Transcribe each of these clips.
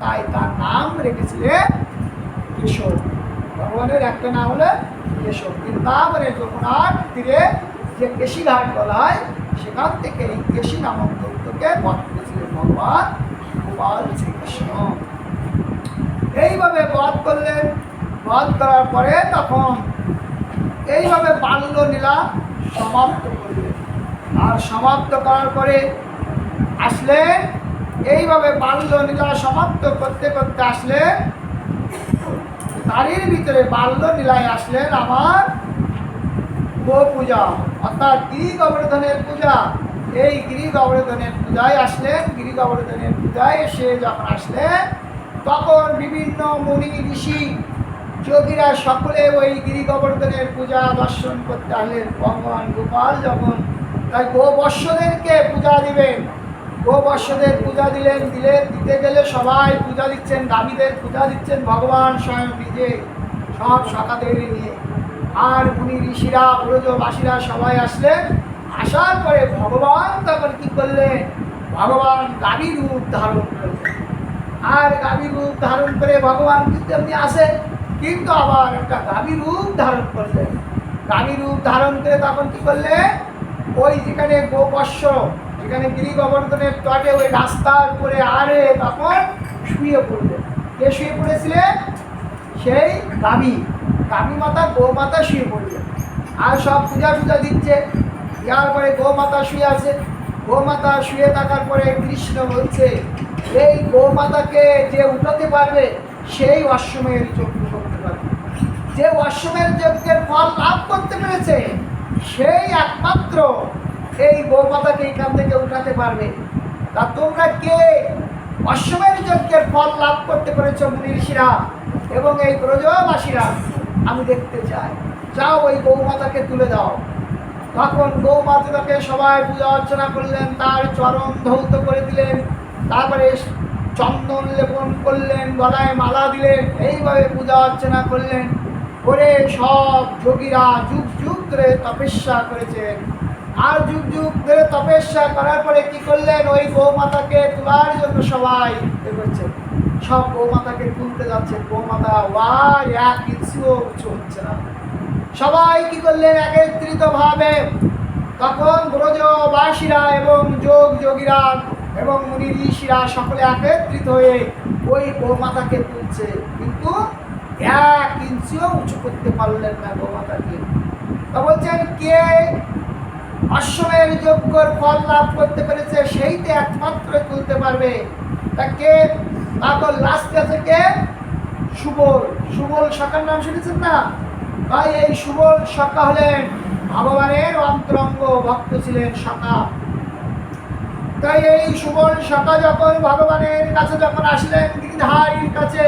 তাই তার নাম রেখেছিলেন কেশব। ভগবানের একটা নাম হলো কেশব। বৃন্দাবনের যমুনার তীরে যে কেশিঘাট বলা হয়, সেখান থেকে এই কেশি নামক দৈত্যকে বধ করেছিলেন ভগবান গোপাল শ্রীকৃষ্ণ। এইভাবে বধ করলেন। বধ করার পরে তখন এইভাবে বাল্য লীলা সমাপ্ত করলেন। আর সমাপ্ত করার পরে আসলেন এইভাবে বাল্য লীলা সমাপ্ত করতে করতে আসলেন তারই ভিতরে বাল্য লীলায় আসলেন আমার গো পূজা অর্থাৎ গিরি গোবর্ধনের পূজা। এই গিরি গোবর্ধনের পূজায় আসলেন গিরি গোবর্ধনের পূজায় এসে যখন আসলেন, তখন বিভিন্ন মুনি, ঋষি, যোগীরা সকলে ওই গিরি গোবর্ধনের পূজা দর্শন করতে আসলেন। ভগবান গোপাল যখন তাই গোবর্ষদেরকে পূজা দিবেন গোবর্ষদের পূজা দিলেন দিলেন দিতে গেলে সবাই পূজা দিচ্ছেন, দাবিদের পূজা দিচ্ছেন, ভগবান স্বয়ং নিজে সব সখাদের নিয়ে। আর মুনি ঋষিরা ব্রজবাসীরা সবাই আসলেন আসার পরে ভগবান তখন কি করলেন? ভগবান গাভী রূপ ধারণ করলেন। আর গাভী রূপ ধারণ করে ভগবান কিন্তু এমনি আসেন কিন্তু আবার একটা গাভী রূপ ধারণ করলেন। গাভী রূপ ধারণ করে তখন কি করলেন? ওই যেখানে গোবর্ষ যেখানে গিরি গোবর্ধনের তটে ওই রাস্তার উপরে আরে তখন শুয়ে পড়লেন কে শুয়ে পড়েছিলেন সেই গাভী। গাভী মাতা, গোমাতা শুয়ে পড়লেন আর সব পূজা টুজা দিচ্ছে। দেওয়ার পরে গোমাতা শুয়ে আছে। গোমাতা শুয়ে থাকার পরে কৃষ্ণ বলছে, এই গোমাতাকে যে উঠাতে পারবে, সেই অশ্বমের যজ্ঞ করতে পারবে। যে অশ্বমের যজ্ঞের ফল লাভ করতে পেরেছে, সেই একমাত্র এই গোমাতাকে এখান থেকে উঠাতে পারবে তা তোমরা কে? অশ্বমের যজ্ঞের ফল লাভ করতে পেরেছ মুনি ঋষিরা এবং এই ব্রজবাসীরা। আমি দেখতে চাই। যাও ওই গৌমাতাকে তুলে দাও। তখন গৌমাতাকে সবাই পূজা অর্চনা করলেন, তার চরণ ধৌত করে দিলেন, তারপরে চন্দন লেপন করলেন গলায় মালা দিলেন, এইভাবে পূজা অর্চনা করলেন। করে সব যোগীরা যুগ যুগ ধরে তপস্যা করেছেন। আর যুগ যুগ ধরে তপস্যা করার পরে কি করলেন? ওই গৌমাতাকে তোলার জন্য সবাই করছেন সব গৌমাতাকে তুলতে যাচ্ছে। গৌমাতা ওয়ার এক ইঞ্চিও উঁচু হচ্ছে না। সবাই কি করলেন? একত্রিত ভাবে তখন ব্রজবাসীরা এবং যোগ যোগীরা এবং মুনি ঋষিরা সকলে একত্রিত হয়ে ওই গোমাতাকে তুলছে। কিন্তু এক ইঞ্চিও উঁচু করতে পারলেন না গোমাতাকে। তা বলছেন, কে অশ্বমের যজ্ঞর ফল লাভ করতে পেরেছে, সেইতে একমাত্র তুলতে পারবে। তা কে তারপর লাস্টে আছে কে সুবল সুবল সখার নাম শুনেছেন না? তাই এই সুবল সখা হলেন ভগবানের অন্তরঙ্গ ভক্ত ছিলেন সখা তাই এই সুবল সখা যখন ভগবানের কাছে যখন আসলেন গিরিধারীর কাছে,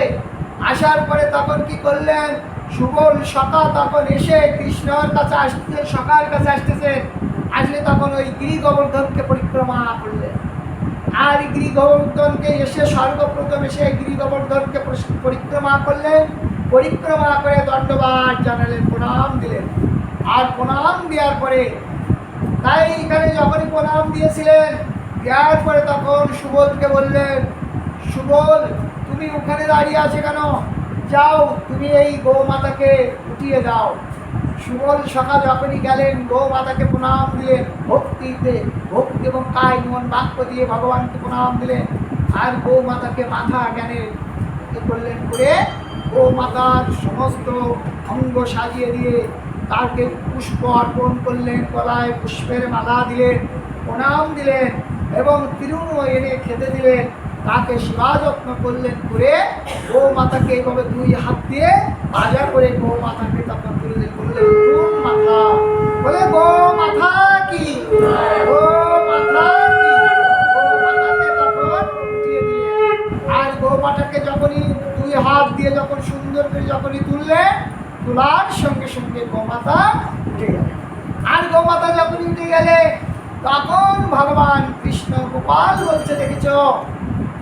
আসার পরে তখন কি করলেন? সুবল সখা তখন এসে কৃষ্ণর কাছে আসতেছে সখার কাছে আসতেছে। আসলে তখন ওই গিরি গোবর্ধনকে পরিক্রমা করলেন। আর গিরি গোবর্ধনকে এসে সর্বপ্রথম এসে গিরি গোবর্ধনকে পরিক্রমা করলেন। পরিক্রমা করে দণ্ডবাদ জানালেন, প্রণাম দিলেন। আর প্রণাম দেওয়ার পরে, তাই এখানে যখনই প্রণাম দিয়েছিলেন, দেওয়ার পরে তখন সুবোধকে বললেন, সুবোধ, তুমি ওখানে দাঁড়িয়ে আছে কেন? যাও, তুমি এই গৌমাতাকে উঠিয়ে দাও। সুবল সকাল যখনই গেলেন গো মাতাকে প্রণাম দিলেন ভক্তিতে ভক্তি এবং কায় মন বাক্য দিয়ে ভগবানকে প্রণাম দিলেন। আর গো মাতাকে মাথা জ্ঞানে এ করলেন করে গো মাতার সমস্ত অঙ্গ সাজিয়ে দিয়ে তাকে পুষ্প অর্পণ করলেন, গলায় পুষ্পের মালা দিলেন, প্রণাম দিলেন এবং তৃণ এনে খেতে দিলেন। তাকে সেবা যত্ন করলেন করে গো মাতাকে এইভাবে দুই হাত দিয়ে বাজা করে গো মাতাকে তখন তুলে দিয়ে বললেন কোন মাথা বলে, গো মাথা কি? গো মাথা কি? গো মাতাকে তখন উঠিয়ে দিলেন আর গো মাতাকে যখনই দুই হাত দিয়ে যখন সুন্দর করে যখনই তুললে সঙ্গে সঙ্গে গোমাতা উঠে গেল। আর গোমাতা যখন উঠে গেলে, তখন ভগবান কৃষ্ণ গোপাল বলছে, দেখেছ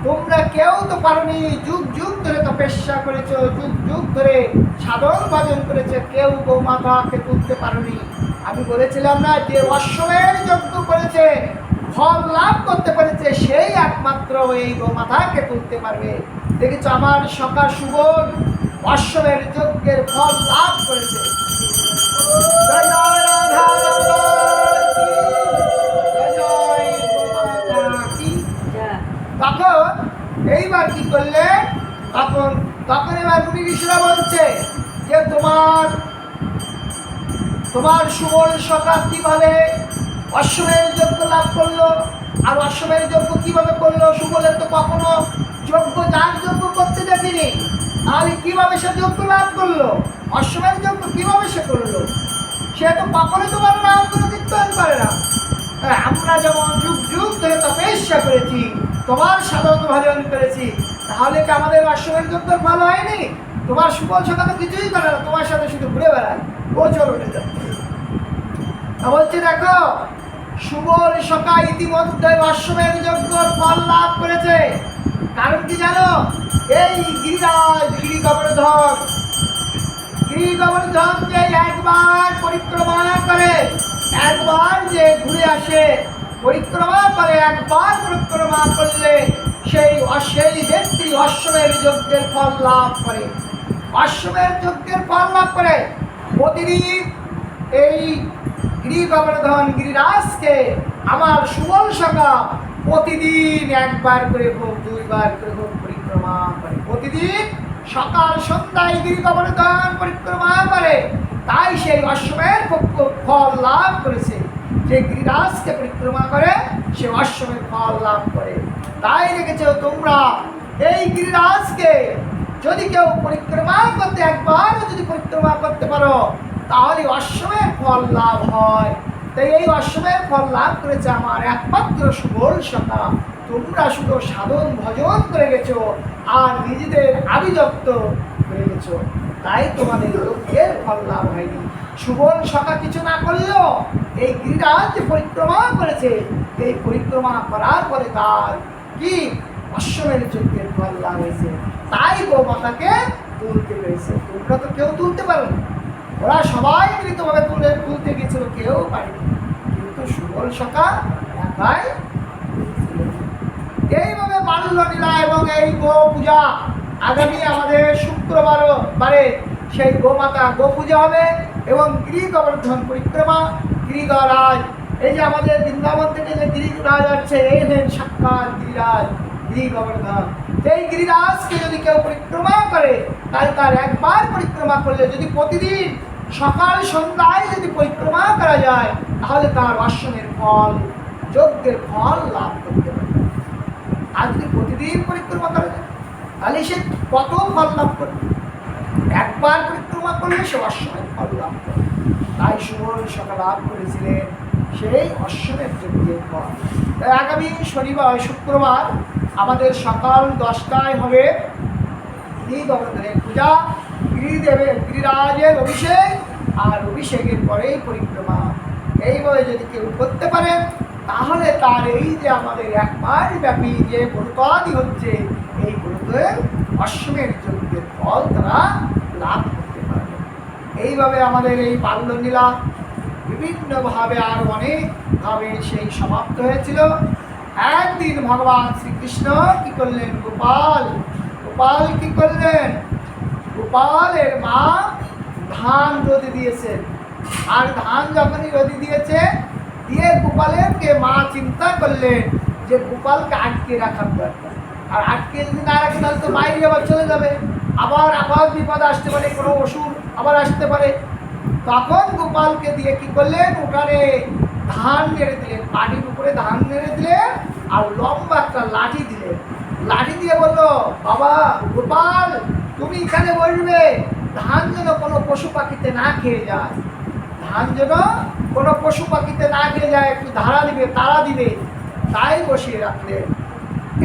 তোমরা কেউ তো পারোনি। যুগ যুগ ধরে তপস্যা করেছ, যুগ যুগ ধরে সাধন ভজন করেছে, কেউ গোমাতাকে তুলতে পারোনি। আমি বলেছিলাম না যে অশ্বমের যজ্ঞ করেছে, ফল লাভ করতে পেরেছে, সেই একমাত্র এই গোমাতাকে তুলতে পারবে। দেখেছ, আমার সকাল সুবল অশ্বমের যজ্ঞের ফল লাভ করেছে। করলে তখন তখন এবার মুনি ঋষিরা বলছে যে তোমার তোমার সুবল সকাল কীভাবে অশ্বমের যজ্ঞ লাভ করল আর অশ্বমের যজ্ঞ কীভাবে করল? সুবলের তো কখনো যজ্ঞ যার যজ্ঞ করতে দেখিনি। তাহলে কীভাবে সে যজ্ঞ লাভ করল? অশ্বমের যজ্ঞ কীভাবে সে করল? সে তো কখনো তোমার নাম কোনো কীর্তন করে না। হ্যাঁ, আমরা যেমন যুগ যুগ ধরে তপস্যা করেছি তোমার সাধন ভজন করেছি তাহলে কি আমাদের অশ্বমের যজ্ঞ ভালো হয়নি? তোমার সুবল সকা তো কিছুই করে না, তোমার সাথে শুধু ঘুরে বেড়ায়। ও, চলো বলছে, দেখো, সুবল সকা ইতিমধ্যে অশ্বমের যজ্ঞর ফল লাভ করেছে। কারণ কি জানো? এই গিরিরাজ গিরি গোবর্ধন গিরি যে একবার পরিক্রমা করে, একবার যে ঘুরে আসে, পরিক্রমা করে, একবার পরিক্রমা করলে সেই সেই ব্যক্তি অশ্বমের যজ্ঞের ফল লাভ করে। অশ্বমের যজ্ঞের ফল লাভ করে। প্রতিদিন এই গিরি গোবর্ধন গিরিরাজকে আমার সুবল সকা প্রতিদিন একবার করে হোক, দুইবার করে হোক পরিক্রমা করে। প্রতিদিন সকাল, সন্ধ্যায় গিরি গোবর্ধন পরিক্রমা করে। তাই সেই অশ্বমের পক্ষ ফল লাভ করেছে। যে গিরিরাজকে পরিক্রমা করে সে অশ্বমের ফল লাভ করে। তাই দেখেছ তোমরা এই গিরিরাজকে। যদি কেউ পরিক্রমা করতে একবার যদি পরিক্রমা করতে পারো, তাহলে অশ্বমের ফল লাভ হয়। তাই এই অশ্বমের ফল লাভ করেছে আমার একমাত্র সুবল সখা। তোমরা শুধু সাধন ভজন করে গেছো আর নিজেদের আবিদত্ত হয়ে গেছো। তাই তোমাদের লক্ষ্যের ফল লাভ হয়নি। সুবল সখা কিছু না করলেও এই গিরিরাজ যে পরিক্রমা করেছে, এই পরিক্রমা করার পরে তার কি অশ্বমের যজ্ঞের ফল লাভ হয়েছে। তাই গোমাতাকে তুলতে পেরেছে। তোমরা তো কেউ তুলতে পারো ওরা সবাই মৃতভাবে তুলে তুলতে গেছিল কেউ পারেনি। কিন্তু সুবল সকা একাই এইভাবে বাল্য লীলা এবং এই গো পূজা আগামী আমাদের শুক্রবার বারে সেই গোমাতা গো পূজা হবে এবং গিরি গোবর্ধন পরিক্রমা গিরিগরাজ। এই যে আমাদের বৃন্দাবন থেকে যে গিরিরাজ আছে এই হলেন সাক্ষাৎ গিরিরাজ, গিরি গোবর্ধন এই গিরিরাজকে যদি কেউ পরিক্রমা করে, তাহলে তার একবার পরিক্রমা করলে যদি প্রতিদিন সকাল সন্ধ্যায় যদি পরিক্রমা করা যায়, তাহলে তার অশ্বমের ফল, যজ্ঞের ফল লাভ করতে পারে। আর যদি প্রতিদিন পরিক্রমা করা যায়, তাহলে সে কত ফল লাভ করবে? একবার পরিক্রমা করলে সে অশ্বমের ফল লাভ করে তাই সুবল সকাল লাভ করেছিলেন সেই অশ্বমের যজ্ঞের ফল তাই আগামী শনিবার, শুক্রবার আমাদের সকাল দশটায় হবে গিরি পূজা। গিরিদেবের, গিরিরাজের অভিষেক আর অভিষেকের পরেই পরিক্রমা। এইভাবে যদি কেউ করতে পারে, তাহলে তার এই যে আমাদের এক মাস ব্যাপী যে ব্রতাদি হচ্ছে, এই ব্রতের অশ্বমের যজ্ঞের ফল তারা লাভ এইভাবে আমাদের এই বাল্যলীলা বিভিন্নভাবে আর অনেকভাবে সেই সমাপ্ত হয়েছিল। একদিন ভগবান শ্রীকৃষ্ণ কি করলেন? গোপাল গোপাল কি করলেন? গোপালের মা ধান রোদে দিয়েছেন আর ধান যখনই রোদে দিয়েছে, দিয়ে গোপালেরকে মা চিন্তা করলেন যে গোপালকে আটকে রাখার দরকার। আর আটকে যদি না রাখে, তাহলে তো বাইরে আবার চলে যাবে। আবার আবার বিপদ আসতে পারে, কোনো অসুর আবার আসতে পারে। তখন গোপালকে দিয়ে কি করলেন? ওখানে ধান নেড়ে দিলেন মাটির উপরে ধান নেড়ে দিলেন আর লম্বা একটা লাঠি দিলেন। লাঠি দিয়ে বলল, বাবা, গোপাল, তুমি এখানে বসবে। ধান যেন কোনো পশু পাখিতে না খেয়ে যায়। ধান যেন কোনো পশু পাখিতে না খেয়ে যায়, একটু ধারা দিবে, তারা দিবে। তাই বসিয়ে রাখলেন।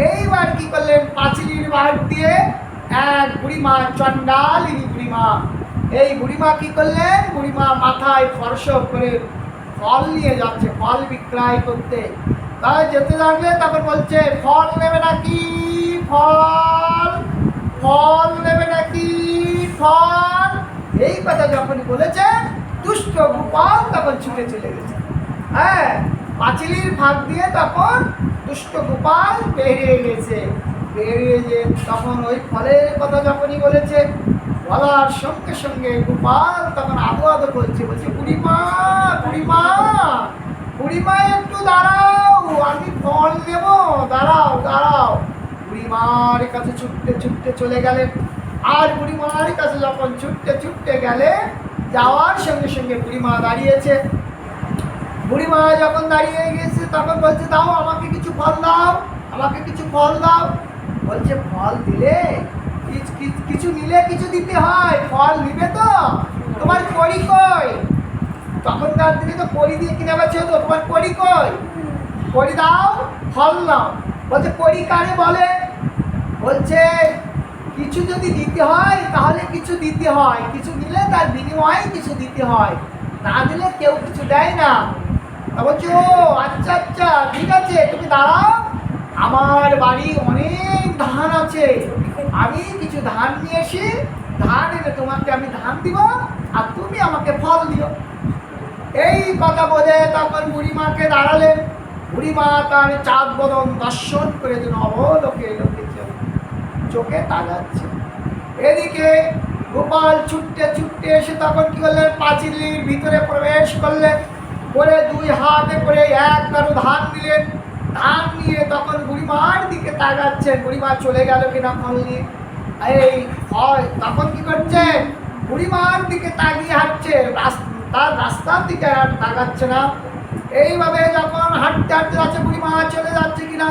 এইবার কি করলেন? পাঁচিলির বাহার দিয়ে এক বুড়িমা চণ্ডালিনী বুড়িমা এই বুড়িমা কি করলেন? বুড়িমা মাথায় ফর্স করে ফল নিয়ে যাচ্ছে, ফল বিক্রয় করতে। তাই যেতে লাগলে তারপর বলছে, ফল নেবে নাকি? ফল ফল নেবে নাকি? ফল। এই কথা যখনই বলেছে, দুষ্ট গোপাল তখন ছুটে চলে গেছে। হ্যাঁ পাঁচিলির ফাঁক দিয়ে তখন দুষ্ট গোপাল বেরিয়ে গেছে। বেরিয়ে যে তখন ওই ফলের কথা যখনই বলেছে বলার সঙ্গে সঙ্গে গোপাল তখন আদো করছে, বলছে, বুড়িমা বুড়িমা বুড়িমা, একটু দাঁড়াও, আমি ফল নেব, দাঁড়াও দাঁড়াও। বুড়িমার কাছে ছুটতে ছুটতে চলে গেলেন। আর বুড়িমার কাছে যখন ছুটতে ছুটতে গেলে যাওয়ার সঙ্গে সঙ্গে বুড়িমা দাঁড়িয়েছে। বুড়িমা যখন দাঁড়িয়ে গেছে, তখন বলছে, দাও আমাকে কিছু ফল দাও, আমাকে কিছু ফল দাও। বলছে, ফল দিলে কিছ- নিলে কিছু দিতে হয়, ফল নিবে তো? তোমার কড়ি কই? তখনকার দিনে তো করি দিয়ে কিনে বেছে হতো তোমার করি কই? কড়ি দাও, ফল নাও। বলছে করি কারে বলে? বলছে, কিছু যদি দিতে হয়, তাহলে কিছু দিতে হয়। কিছু নিলে তার বিনিময়ে কিছু দিতে হয়। না দিলে কেউ কিছু দেয় না। তা বলছে, ও আচ্ছা আচ্ছা ঠিক আছে, তুমি দাঁড়াও। আমার বাড়ি অনেক ধান আছে। আমি কিছু ধান নিয়ে ধান এনে তোমাকে আমি ধান দিব আর তুমি আমাকে ফল দিও। এই কথা বলে তখন বুড়িমাকে দাঁড়ালেন। বুড়িমা তার চাঁদ বদন দর্শন করে যেন অবলোকে লোকে চোখ- তাকাচ্ছে। এদিকে গোপাল ছুটতে ছুটতে এসে তখন কি করলেন? পাঁচিলির ভিতরে প্রবেশ করলেন। করে দুই হাতে করে এক কারও ধান দিলেন। ধান নিয়ে তখন বুড়িমার দিকে তাকাচ্ছেন বুড়িমা চলে গেল কিনা ফল নিয়ে। এই, হয়, তখন কি করছে? বুড়িমার দিকে তাকিয়ে হাঁটছে। তার রাস্তার দিকে আর তাকাচ্ছে না। এইভাবে যখন হাঁটতে হাঁটতে যাচ্ছে, বুড়িমা চলে যাচ্ছে কিনা?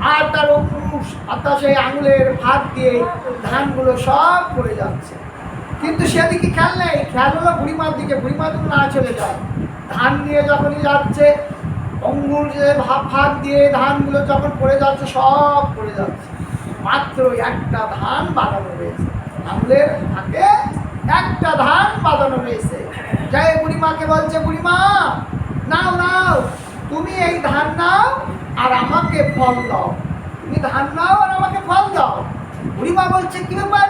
আর তার অঙ্কুশ অর্থাৎ সেই আঙুলের ভাত দিয়ে ধানগুলো সব পড়ে যাচ্ছে। কিন্তু সেদিকে খেয়াল নেই। খেয়াল হলো বুড়িমার দিকে। বুড়িমা তো না চলে যায়। ধান নিয়ে যখনই যাচ্ছে অঙ্গুর যে ভাত ভাত দিয়ে ধানগুলো যখন পড়ে যাচ্ছে, সব পড়ে যাচ্ছে। মাত্র একটা ধান বাঁধানো রয়েছে আঙুলের ভাগে একটা ধান বাঁধানো রয়েছে যাই বুড়িমাকে বলছে, বুড়িমা, নাও নাও, তুমি এই ধান নাও আর আমাকে ফল দাও। তুমি ধান নাও আর আমাকে ফল দাও। বুড়িমা বলছে, কি ব্যাপার?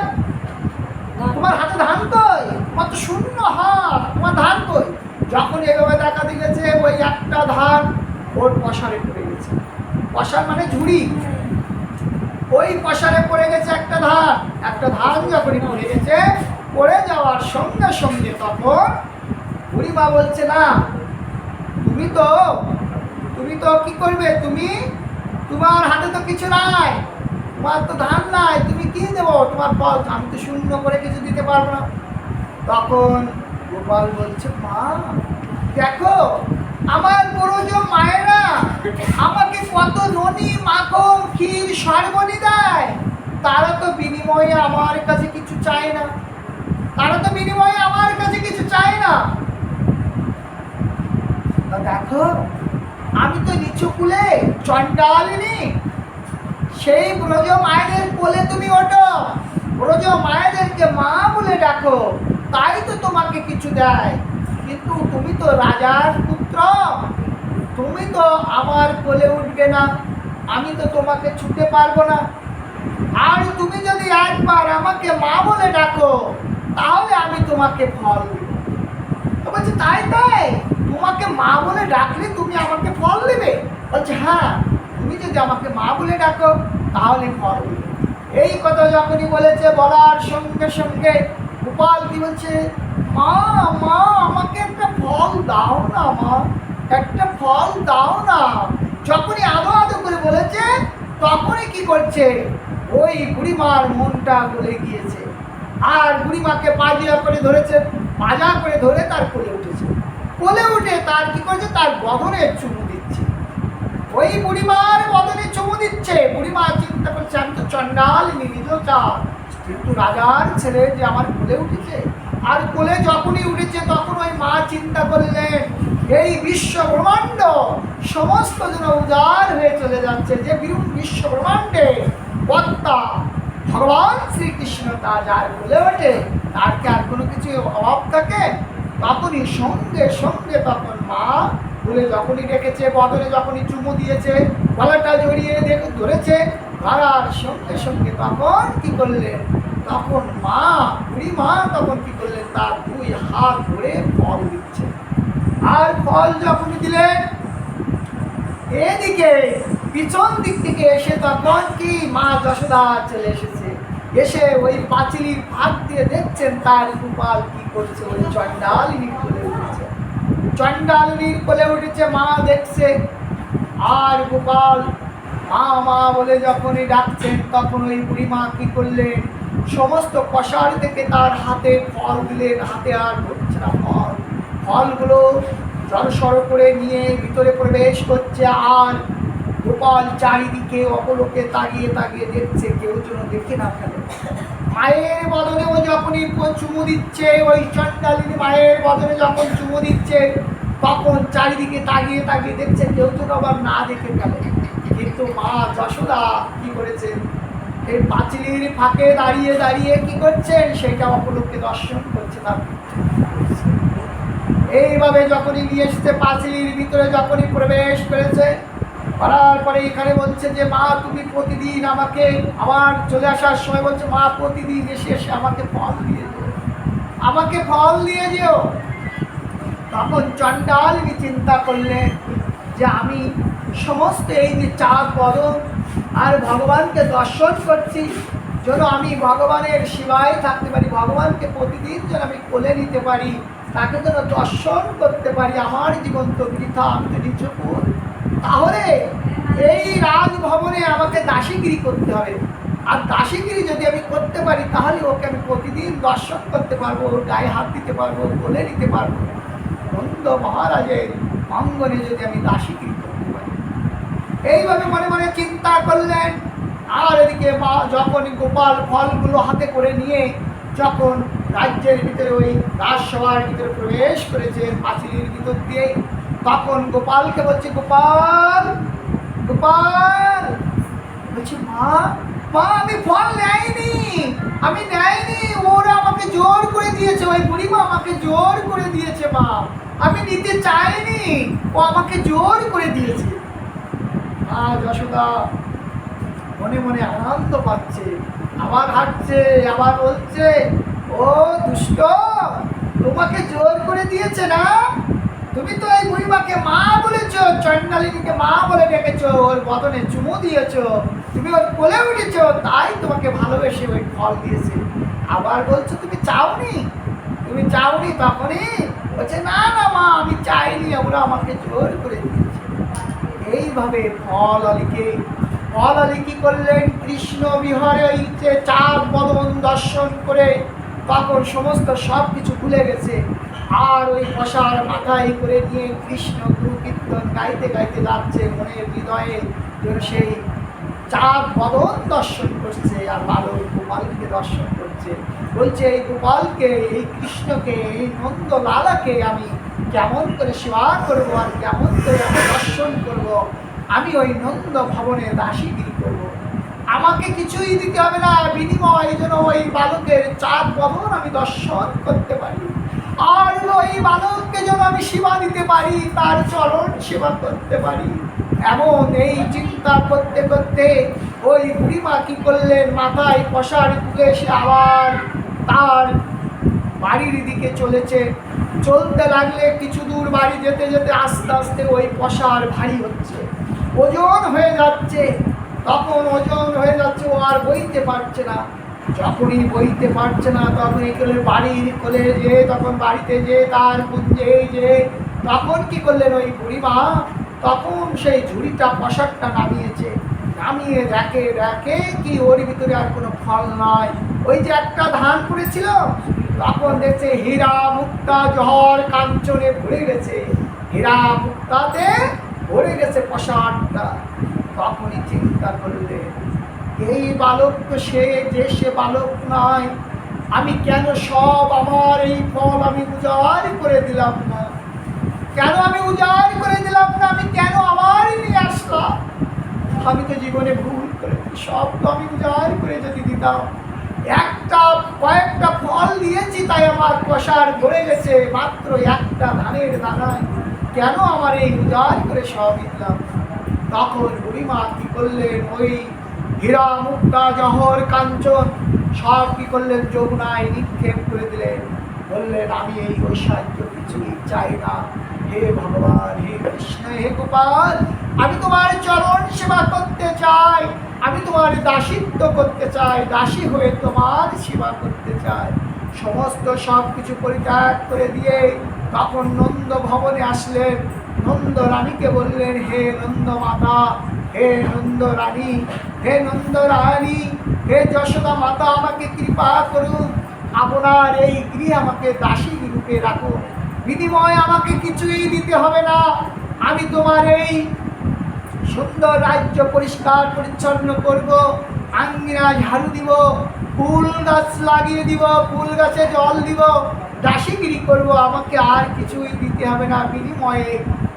তোমার হাতে ধান কই? তোমার তো শূন্য হাত তোমার ধান কই? যখন এভাবে দেখা দিয়েছে, ওই একটা ধান ওর পশারে পড়ে গেছে। পশার মানে ঝুড়ি। ওই পশারে পড়ে গেছে একটা ধান। একটা ধান যখনই পড়ে গেছে, পড়ে যাওয়ার সঙ্গে সঙ্গে তখন বুড়িমা বলছে, না, তুমি তো তুমি তো কি করবে? তুমি, তোমার হাতে তো কিছু নাই, তোমার তো ধান নাই, তুমি কি দেবো? তোমার ফল আমি তো শূন্য করে কিছু দিতে পারব না। তখন গোপাল বলছে, মা, দেখো, আমার পুরোজ মায়েরা আমাকে কত ননি মাখন ক্ষীর, সর্বনি দেয়। তারা তো বিনিময়ে আমার কাছে কিছু চায় না। তারা তো বিনিময়ে আমার কাছে কিছু চায় না। দেখো, আমি তো নিচু কুলে চন্ডালিনী সেই ব্রজ মায়েদের কোলে তুমি ওঠো। ব্রজ মায়েদেরকে মা বলে ডাকো। তাই তো তোমাকে কিছু দেয়। কিন্তু তুমি তো রাজার পুত্র। তুমি তো আমার কোলে উঠবে না। আমি তো তোমাকে ছুটে পারব না। আর তুমি যদি একবার আমাকে মা বলে ডাকো, তাহলে আমি তোমাকে ফল দেব। বলছে, তাই তাই? তোমাকে মা বলে ডাকলে তুমি আমাকে ফল দেবে? বলছে হ্যাঁ তুমি যদি আমাকে মা বলে ডাকো, তাহলে ফল এই কথা যখনই বলেছে, বলার সঙ্গে সঙ্গে গোপাল কি বলছে? মা মা, আমাকে একটা ফল দাও না, মা, একটা ফল দাও না। যখনই আদো আদো করে বলেছে, তখনই কি করছে? ওই বুড়িমার মনটা গলে গিয়েছে। আর বুড়িমাকে পাজিয়া করে ধরেছে পাজা করে ধরে তার কোলে উঠেছে। কোলে উঠে তার কি করছে? তার বদনে চুমু দিচ্ছে। ওই বুড়িমার বদনে চুমু দিচ্ছে। বুড়িমা চিন্তা করছে, আমি তো চন্ডাল নিজ চাল। কিন্তু রাজার ছেলে যে আমার কোলে উঠেছে, আর কোলে যখনই উঠেছে তখন ওই মা চিন্তা করলেন, এই বিশ্ব ব্রহ্মাণ্ড সমস্ত যেন উজাড় হয়ে চলে যাচ্ছে, যে বিশ্ব ব্রহ্মাণ্ডে কর্তা ভগবান শ্রীকৃষ্ণ তা যার বলে ওঠে, তার কি আর কোনো কিছু অভাব থাকে? তখনই সঙ্গে সঙ্গে তখন মা বলে যখনই রেখেছে, বদলে যখনই চুমু দিয়েছে, গলাটা জড়িয়ে দেখে ধরেছে, ধরার সঙ্গে সঙ্গে তখন কি করলেন? তখন মা বুড়ি মা তখন কি করলেন? তার দুই হাত ধরে ফল দিচ্ছে। আর ফল যখনই দিলেন, এদিকে পিছন দিক থেকে এসে তখন কি মা যশোদা চলে এসেছে। এসে ওই পাঁচিলির ভাগ দিয়ে দেখছেন তার গোপাল কি করছে, ওই চণ্ডালিনীর কোলে উঠেছে। চণ্ডালিনীর কোলে উঠেছে, মা দেখছে। আর গোপাল, মা মা বলে যখনই ডাকছেন, তখন ওই বুড়ি মা কি করলেন? সমস্ত কষার থেকে তার হাতে ফল দিলেন হাতে আর ধরছে না ফল। ফলগুলো জলসর করে নিয়ে ভিতরে প্রবেশ করছে আর গোপাল চারিদিকে অপলোকে তাকিয়ে তাকিয়ে দেখছে, কেউ যেন দেখে না ফেলে। মায়ের বদনেও যখনই চুমু দিচ্ছে, ওই চণ্ডালিনী মায়ের বদনে যখন চুমু দিচ্ছে, তখন চারিদিকে তাকিয়ে তাকিয়ে দেখছে, কেউ যেন আবার না দেখে ফেলে। কিন্তু মা যশোদা কি করেছেন এই পাঁচিলির ফাঁকে দাঁড়িয়ে দাঁড়িয়ে কি করছেন? সেটা অপলোককে দর্শন করছে তার এইভাবে যখনই নিয়ে এসেছে পাঁচিলির ভিতরে, যখনই প্রবেশ করেছে, করার পরে এখানে বলছে যে, মা, তুমি প্রতিদিন আমাকে আবার চলে আসার সময় বলছে, মা, প্রতিদিন এসে এসে আমাকে ফল দিয়ে যেও আমাকে ফল দিয়ে যেও তখন চণ্ডালিনী চিন্তা করলেন যে, আমি সমস্ত এই যে চাঁদ বদন আর ভগবানকে দর্শন করছি, যেন আমি ভগবানের সেবায় থাকতে পারি, ভগবানকে প্রতিদিন যেন আমি কোলে নিতে পারি, তাকে যেন দর্শন করতে পারি, আমার জীবন তো বৃথা, আমি তো নিচকুর তাহলে এই রাজভবনে আমাকে দাসীগিরি করতে হবে। আর দাসীগিরি যদি আমি করতে পারি, তাহলে ওকে আমি প্রতিদিন দর্শন করতে পারব, ওর গায়ে হাত দিতে পারব, কোলে নিতে পারব। নন্দ মহারাজের অঙ্গনে যদি আমি দাসীগিরি এইভাবে মনে মনে চিন্তা করলেন। আর এদিকে মা যখন গোপাল ফলগুলো হাতে করে নিয়ে যখন রাজ্যের ভিতরে ওই রাজসভার ভিতরে প্রবেশ করেছে পাঁচিলির ভিতর দিয়ে, তখন গোপালকে বলছে, গোপাল গোপাল। বলছি, মা মা, আমি ফল নেয়নি আমি নেয়নি ওরা আমাকে জোর করে দিয়েছে, ওই বুড়িমা আমাকে জোর করে দিয়েছে, মা। আমি নিতে চাইনি, ও আমাকে জোর করে দিয়েছে। মা যশোদা মনে মনে আনন্দ পাচ্ছে, আবার হাঁটছে, আবার বলছে, ও দুষ্ট, তোমাকে জোর করে দিয়েছে না? তুমি তো এই বুড়িমাকে মা বলেছ, চণ্ডালিনীকে মা বলে ডেকেছ, ওর বদনে চুমু দিয়েছ, তুমি ওর কোলে উঠেছো তাই তোমাকে ভালোবেসে ওই ফল দিয়েছে। আবার বলছো, তুমি চাওনি? তুমি চাওনি তখনই? বলছে, না না মা, আমি চাইনি, ওরা আমাকে জোর করে দিয়েছে। এইভাবে ফল আলীকে ফল আলী কি করলেন? কৃষ্ণ বিহারে যে চাঁদ বদন দর্শন করে তখন সমস্ত সব কিছু ভুলে গেছে। আর ওই মশার মাথায় করে নিয়ে কৃষ্ণ গুরু কীর্তন গাইতে গাইতে যাচ্ছে মনের হৃদয়ে। সেই চাঁদ বদন দর্শন করছে আর বালক গোপালকে দর্শন করছে। বলছে, এই গোপালকে, এই কৃষ্ণকে, এই নন্দ লালাকে আমি কেমন করে সেবা করব আর কেমন করে আমি দর্শন করব? আমি ওই নন্দ ভবনে দাসীগিরি করব। আমাকে কিছুই দিতে হবে না। বিনিময় যেন ওই বালকের চাঁদ বদন আমি দর্শন করতে পারি। আর ওই বালককে যেন আমি সেবা দিতে পারি, তার চরণ সেবা করতে পারি। এমন এই চিন্তা করতে করতে ওই বুড়িমা কি করলেন? মাথায় পশার তুলে এসে আবার তার বাড়ির দিকে চলেছে। চলতে লাগলে কিছু দূর বাড়ি যেতে যেতে আস্তে আস্তে ওই পশার ভারী হচ্ছে। ওজন হয়ে যাচ্ছে। তখন ওজন হয়ে যাচ্ছে, ও আর বইতে পারছে না। যখনই বইতে পারছে না তখন করে বাড়ির কোলে যে, তখন বাড়িতে যে, তার কুঞ্জে যে, তখন কি করলেন ওই বুড়িমা? তখন সেই ঝুড়িটা পশাকটা নামিয়েছে। নামিয়ে দেখে দেখে কি ওর ভিতরে আর কোনো ফল নাই? ওই যে একটা ধান পড়েছিল তখন দেখছে হীরা মুক্তা জহর কাঞ্চনে ভরে গেছে। হীরা মুক্তাতে ভরে গেছে পশাকটা তখনই চিন্তা করলে, এই বালক তো সে যে সে বালক নয় আমি কেন সব আমার এই ফল আমি উজাড় করে দিলাম না? কেন আমি উজাড় করে দিলাম না? আমি কেন আমারই নিয়ে আসলাম? আমি তো জীবনে ভুল করেছি সব তো আমি উজাড় করে যদি দিতাম। একটা, কয়েকটা ফল দিয়েছি, তাই আমার কষার ধরে গেছে। মাত্র একটা ধানের দানায়। কেন আমার এই উজাড় করে সব দিলাম? তখন বুড়িমা কি করলেন? ওই হীরা মুক্তা জহর, কাঞ্চন, সব কি করলেন? যমুনায় নিক্ষেপ করে দিলেন। বললেন, আমি এই ঐশ্বর্য কিছুই চাই না। হে ভগবান, হে কৃষ্ণ, হে গোপাল, আমি তোমার চরণ সেবা করতে চাই, আমি তোমার দাসিত্ব করতে চাই, দাসী হয়ে তোমার সেবা করতে চাই। সমস্ত সব কিছু পরিত্যাগ করে দিয়ে তখন নন্দ ভবনে আসলেন। নন্দ রানীকে বললেন, হে নন্দ মাতা, হে নন্দ রানী, হে নন্দ রানী, হে যশোদা মাতা, আমাকে কৃপা করুন। আপনার এই গৃহে আমাকে দাসী রূপে রাখুন। বিনিময়ে আমাকে কিছুই দিতে হবে না। আমি তোমার এই সুন্দর রাজ্য পরিষ্কার পরিচ্ছন্ন করব। আঙ্গিনা ঝাড়ু দিব, ফুল গাছ লাগিয়ে দিব, ফুল গাছে জল দিব। দাসীগিরি করব, আমাকে আর কিছুই দিতে হবে না। বিনিময়ে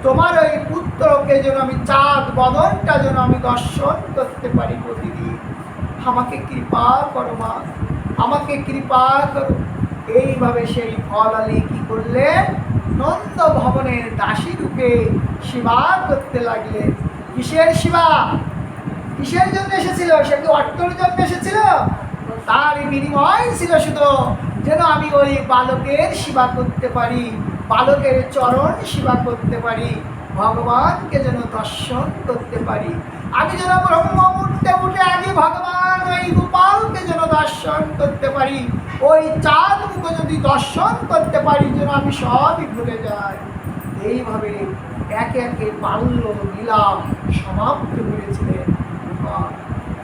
তোমার ওই পুত্রকে যেন আমি চাঁদ বদনটা যেন আমি দর্শন করতে পারি প্রতিদিন। আমাকে কৃপা করো মা, আমাকে কৃপা করো। এইভাবে সেই ফল আলী কি করলেন নন্দ ভবনের দাসী রূপে সেবা করতে লাগলেন কিসের সেবা? কিসের জন্য এসেছিল? সে কি অর্থর জন্য এসেছিল। তার বিনিময় ছিল শুধু যেন আমি ওই বালকের সেবা করতে পারি, বালকের চরণ সেবা করতে পারি, ভগবানকে যেন দর্শন করতে পারি। আমি যেন ব্রহ্ম উঠতে উঠে আগে ভগবান ওই গোপালকে যেন দর্শন করতে পারি, ওই চাঁদ মুখ যদি দর্শন করতে পারি যেন আমি সবই ভুলে যাই। এইভাবে একে একে বাল্য লীলা সমাপ্ত করেছিলেন।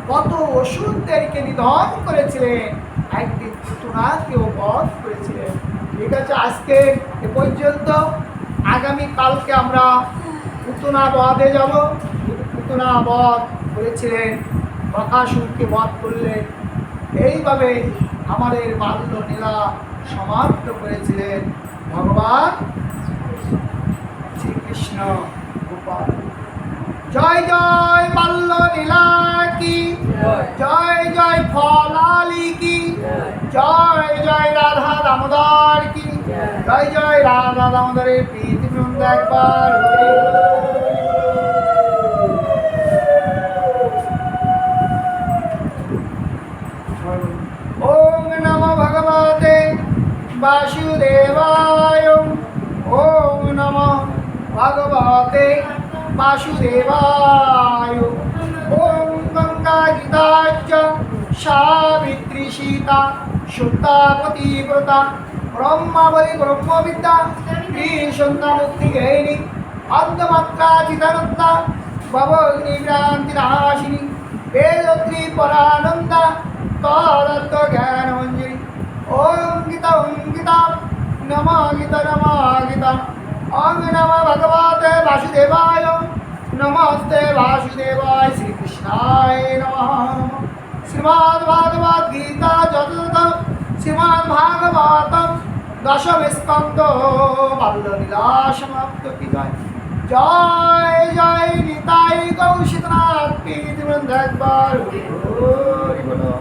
কত ওষুধদেরকে নিধন করেছিলেন, একদিন পুতুনাকেও বধ করেছিলেন। ঠিক আছে, আজকে এ পর্যন্ত। আগামী কালকে আমরা পুতুনা বধে যাব। পুতুনা বধ করেছিলেন বকাসুরকে বধ করলেন এইভাবে আমাদের বাল্য নীলা সমাপ্ত করেছিলেন ভগবান শ্রীকৃষ্ণ গোপাল জয় জয় বাল্য লীলা কি? জয়। জয় ফলালি কি? জয়। জয় রাধা দামোদর কি? জয়। জয় রাধা দামোদরের প্রীতি বৃন্দ একবার হরি ওম নম ভগবতে বাসুদেবায় ওম নম ভগবতে বাসুদেবায় ওম গঙ্গা গীতাচ সাবিত্রী সীতা ব্রহ্মাবলী ব্রহ্মবিদ্যা গৃহিণী অর্ধমাত্রা চিতানন্দা ভবগ্নিভ্রান্তি নাশিনী বেদত্রী পরানন্দা তদত্ত জ্ঞান মঞ্জুরি ওম গীতা ওম গীতা নম গীতা নম গীতা ওম নম ভগবতে বাসুদেবায় নমস্তে বাসুদেবায় শ্রীকৃষ্ণায় নমঃ শ্রীমদ্ ভাগবত গীতা চতুর্থ শ্রীমদ্ ভাগবতম দশম স্কন্দ বাল্যলীলা সমাপ্ত কি জয় জয় নিতাই কৌশিকনাথ পীঠ বৃন্দ একবার হরি বলো